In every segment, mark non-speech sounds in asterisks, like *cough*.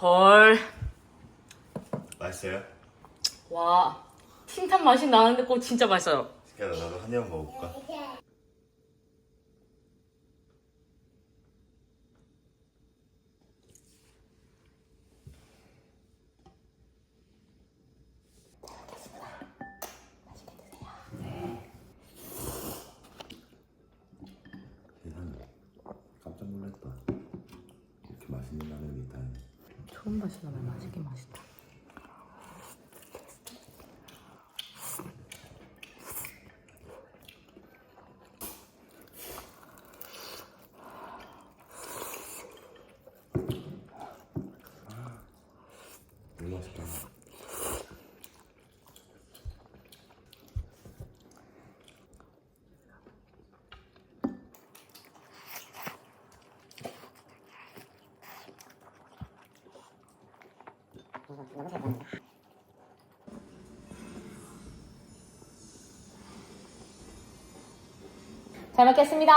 헐. 맛있어요? 와. 틴탄 맛이 나는데 그거 진짜 맛있어요. 시켜라 나도 한 입 먹어볼까? 세상에 깜짝 놀랐다 이렇게 맛있는 라면이 있다니 처음 마시려면 맛있긴 맛있다. 너무 맛있다 잘 먹겠습니다.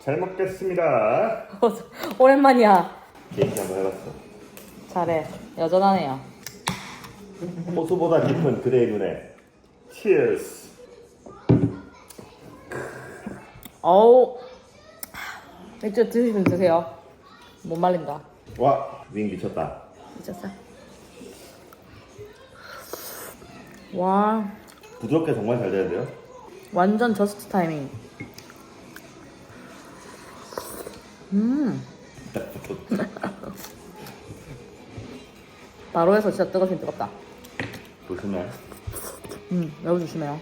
잘 먹겠습니다 *laughs* 오랜만이야. 케이크 한번 해봤어 잘해. 여전하네요. 호수보다 깊은 그대의 눈에 Cheers 어우. 맥주 드시면 드세요. 못 말린다. 와, 윙 미쳤다 미쳤어. 와. 부드럽게 정말 잘 되는데요? 완전 저스트 타이밍. 음. *laughs* 바로 해서 진짜 뜨겁긴 뜨겁다. 보시면 음, 매우 조심해요.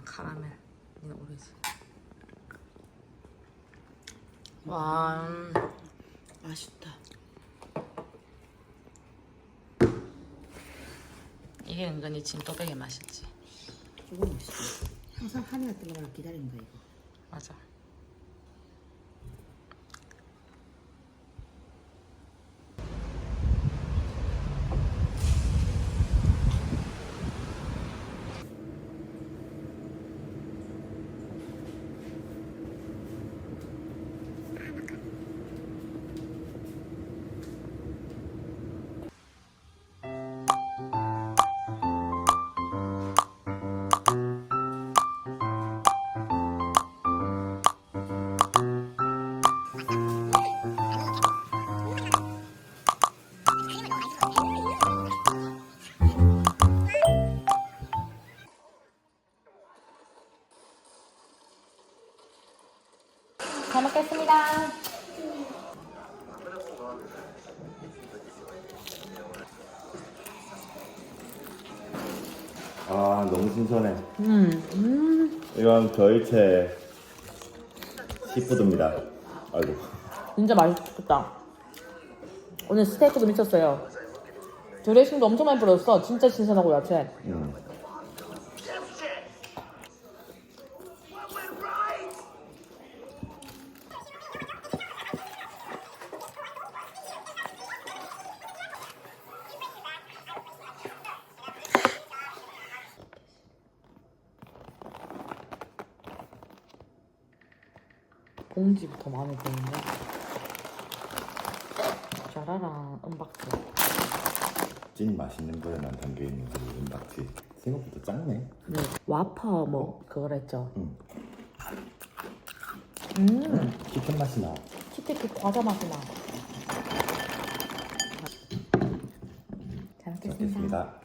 나는 카라멜, 니는 오렌지. 와, 음. 맛있다. 이게 은근히 진또배기 맛있지. 이거 맛있어. 항상 하늘에 뜨거를 기다린 거야 이거. 맞아. 잘 먹겠습니다. 아 너무 신선해 음, 음. 이건 겨울채 시푸드입니다 아이고 진짜 맛있겠다. 오늘 스테이크도 미쳤어요. 드레싱도 엄청 많이 뿌렸어. 진짜 신선하고 야채. 음. 봉지부터 마음에 드는데. 짜라랑 은박지. 찐 맛있는 거에만 담겨있는 그 은박지 생각보다 작네 네, 와퍼 뭐 그거라 했죠. 음. 음, 치킨 맛이 나 키티키 과자 맛이 나. 잘 먹겠습니다. 먹겠습니다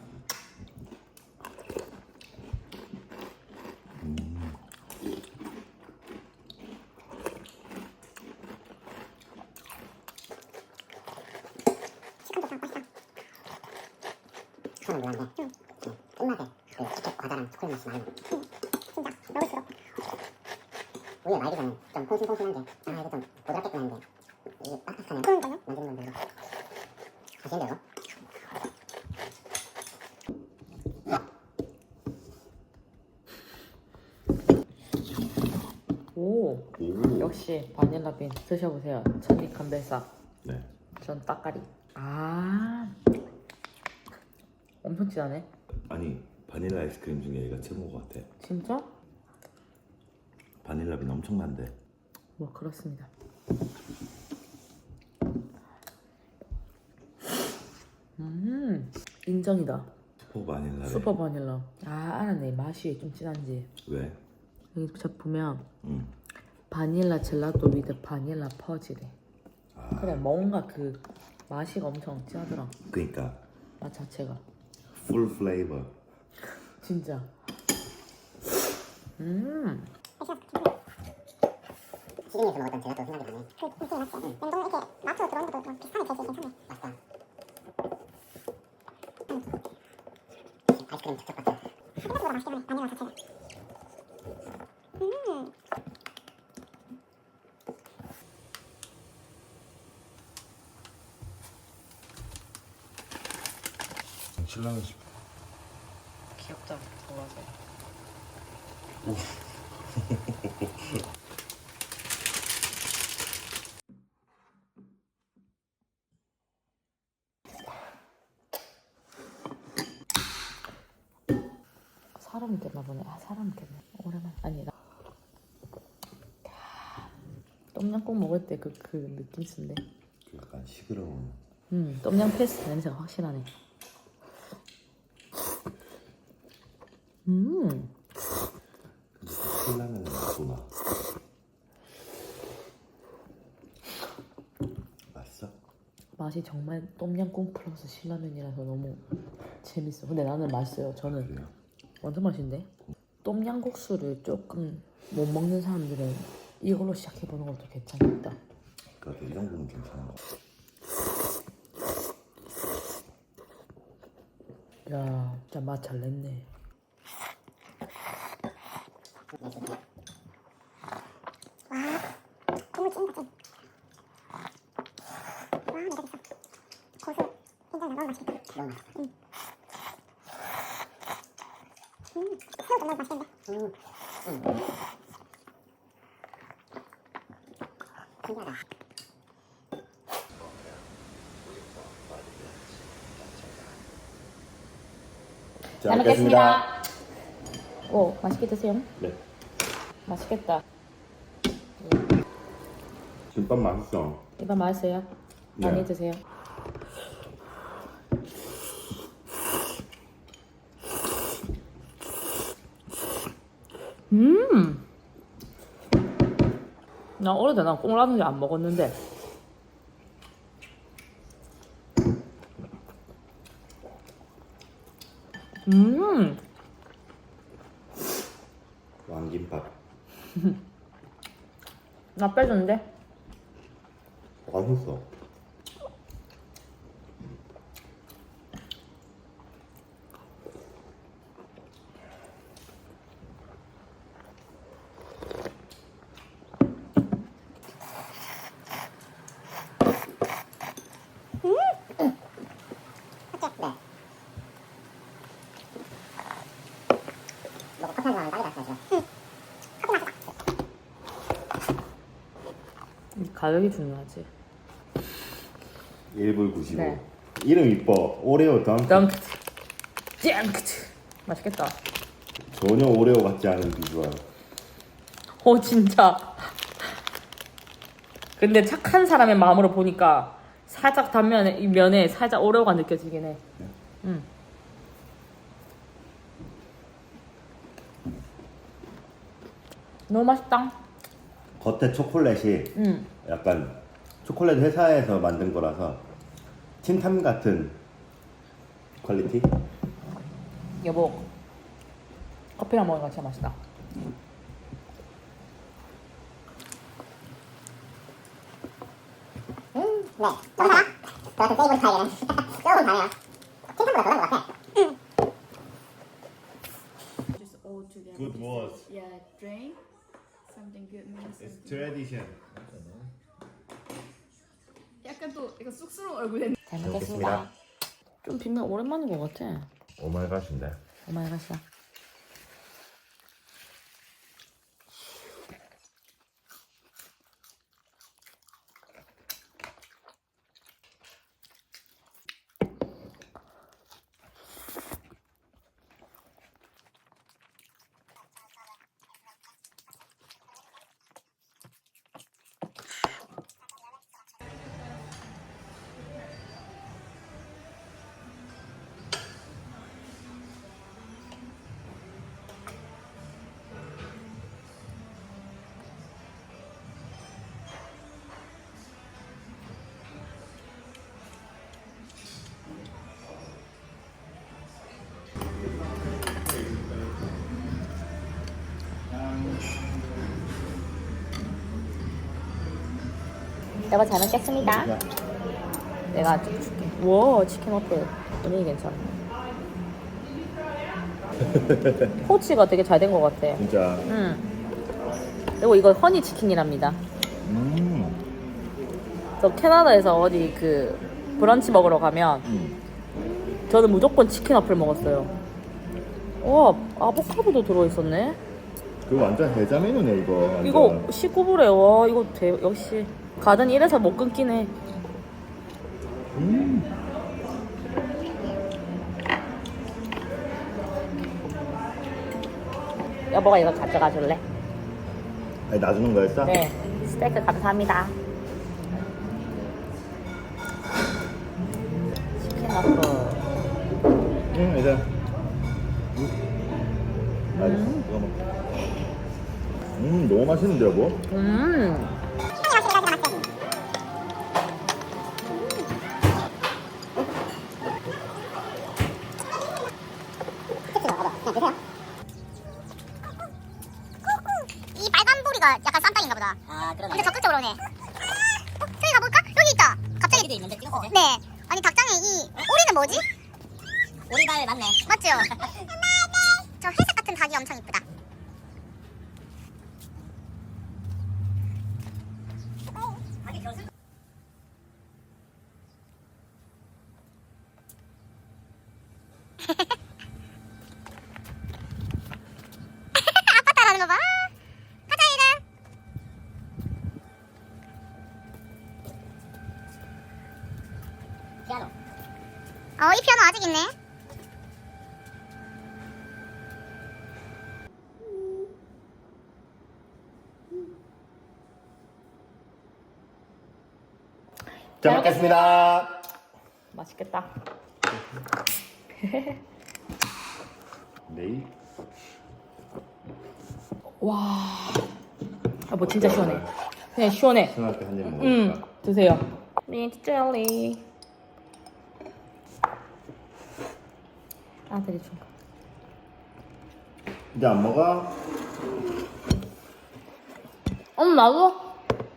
음. 몰랐는데 응. 끝맛에 그 많이 나. 진짜 먹을수록 우유 말기 전에 좀 콩신콩신한 게아 이거 좀 부드럽겠구나 했는데 이게 빡빡하네. 그런가요? 만지는 건 별로. 이거? 오 오. 역시 바닐라빈 드셔보세요. 천리 컨베사. 네. 전 따까리. 아 엄청 진하네. 아니 바닐라 아이스크림 중에 얘가 최고인 것 같아. 진짜? 바닐라 빈 엄청난데. 뭐 그렇습니다. 음 인정이다. 슈퍼 바닐라래. 슈퍼 바닐라. 아 알았네 맛이 좀 진한지. 왜? 여기 저 보면 응. 바닐라 젤라또 위드 바닐라 퍼지래. 아 그래 뭔가 그 맛이 엄청 진하더라. 그러니까 맛 자체가 풀 플레이버. 진짜. 음 시중에서 먹었던 젤라또 생각이 나네. 그 느낌이 맞지? 냉동 이렇게 마트로 들어오는 것도 뭐 비슷하게 되지 괜찮네. 맛있다. 아이스크림 직접 같아. 생각보다 맛있긴 하네. 바닐라 자체가. 음. 신랑은 귀엽다. 좋아서. 사람이 됐나 보네. 아 사람이 됐네. 오랜만 아니다. 똠양꿍 먹을 때 그 그 느낌 쓴데. 그 약간 시끄러운. 음 똠양 페스트 냄새가 확실하네. 음 신라면은 맛도나. 맛있어? 맛이 정말 똠양꿍 플러스 신라면이라서 너무 재밌어. 근데 나는 맛있어요. 저는 그래요? 완전 맛있는데? 똠양국수를 조금 못 먹는 사람들은 이걸로 시작해보는 것도 괜찮겠다. 그래도 이 정도는 괜찮은 것 같아. 야, 진짜 맛 잘 냈네. 고수. 괜찮아, 너무 맛있겠다. 너무 맛있어. 응. 음, 너무 맛있겠네. 음. 음. 신기하다. 잘 먹겠습니다. 오, 맛있게 드세요. 네. 맛있겠다. 김밥 맛있어. 이번 맛있어요. 많이 네. 드세요. 음. 나 어릴 때난 꽁라든지 안 먹었는데. 음. 왕김밥. *laughs* 나 빼줬는데? 맛있어. 먹고 커피 한잔 빨리 갔어야죠. 응. 가격이 중요하지. 1불 95. 네. 이름 이뻐. 오레오 덩. 덩크트. 짱크트. 맛있겠다. 전혀 오레오 같지 않은 비주얼. 어 진짜. 근데 착한 사람의 마음으로 보니까 살짝 단면에 이 면에 살짝 오레오가 느껴지긴 해. 네. 응. 너무 맛있다. 겉에 초콜릿이 응. 약간 초콜릿 회사에서 만든 거라서 틴탐 같은 퀄리티? 여보 커피랑 먹으니까 진짜 맛있다 음, 네, 조금 달아. 저한테 세이브를 타야 되네. 조금 달아요. 생각보다 덜한 것 같아. 응 Good words. Yeah, drink something good means. It's tradition. 약간 또 약간 쑥스러운 얼굴 됐네. 잘 먹겠습니다. 먹겠습니다. 좀 비면 오랜만인 것 같아. 오마이갓인데. 오마이갓이야. 여보 잘 먹겠습니다. 내가 좀 줄게. 와 치킨 어때? 분위기 괜찮아. *laughs* 포치가 되게 잘 된 것 같아. 진짜. 음. 그리고 이거 허니 치킨이랍니다. 음. 저 캐나다에서 어디 그 브런치 먹으러 가면 음. 저는 무조건 치킨 앞을 먹었어요. 와 아보카도도 들어있었네. 그 완전 해자 메뉴네 이거. 완전. 이거 19불에 와 이거 대, 역시 가든 이래서 못 끊기네. 음. 여보가 이거 가져가 줄래? 아니 놔주는 거였어? 네 스테이크 감사합니다. 치킨 앞을. 응 이제. 음. 알겠어. 이거 먹. 음 너무 맛있는데 여보. 음. 뭐지? 오리발 맞네. 맞죠? *laughs* 저 회색 같은 닭이 엄청 이쁘다. 잘 먹겠습니다. 맛있겠다. 내일. 와. 아, 뭐 진짜 시원해. 그냥 시원해. 때한입 음? 드세요. 민트 젤리. 아들이 준 거. 이제 안 먹어? 음, 나도.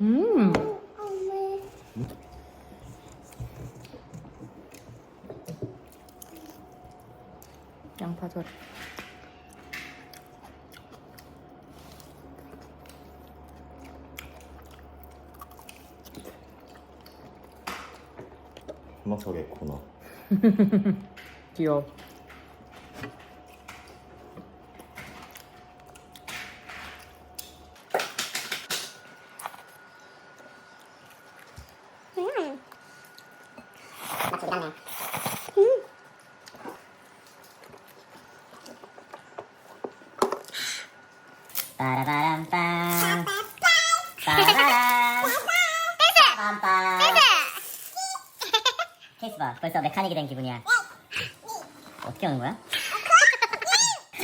음. 양파절. 음악 속의 코너. *laughs* 귀여워. 맛 저기 갔네. 빠라바람빰 빠라바람 빰빰 케이스 봐 벌써 메카닉이 된 기분이야 어떻게 하는 거야?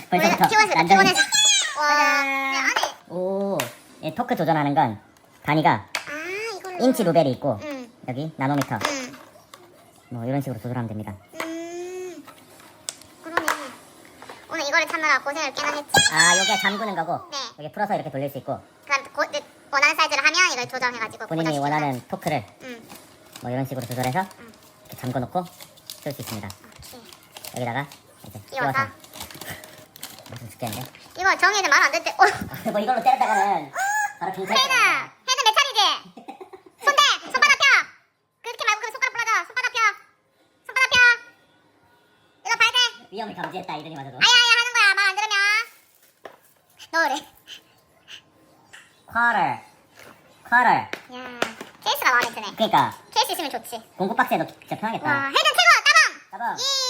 벌써부터 키워서 키워내서. 와, 안에. 오 이 토크 조절하는 건 단위가 아, 이걸로. 인치 루벨이 있고 응, 여기 나노미터 응. 뭐 이런 식으로 조절하면 됩니다 음. 그러네. 오늘 이거를 찾느라 고생을 꽤나 했지. 아 요게 잠그는 거고 네. 여기 풀어서 이렇게 돌릴 수 있고 그럼 고, 내 원하는 사이즈를 하면 이걸 조정해가지고 본인이 고정시키는 원하는 토크를. 응. 뭐 이런 식으로 조절해서 응. 이렇게 잠궈 놓고 쓸 수 있습니다. 여기다가 이제 끼워서. 끼워서 좀 죽겠는데? 이거 정희는 말안 됐대. 어. 뭐 이걸로 때렸다가는 바로 경찰 헤드! 헤드 몇 차례지? *laughs* 손대! 손바닥 펴! 그렇게 말고 그 손가락 불러줘. 손바닥 펴! 손바닥 펴! 이거 봐야 돼. 위험을 감지했다 이러니 맞아도 아야아야 하는 거야. 말 안 들으면. 너래. 쿼럴 쿼럴 야, 케이스가 마음에 드네. 그니까 있으면 좋지. 공구 박스에 넣기 진짜 편하겠다 와, 헤드 최고! 따봉! 따봉 예!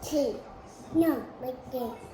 명치 명 몇개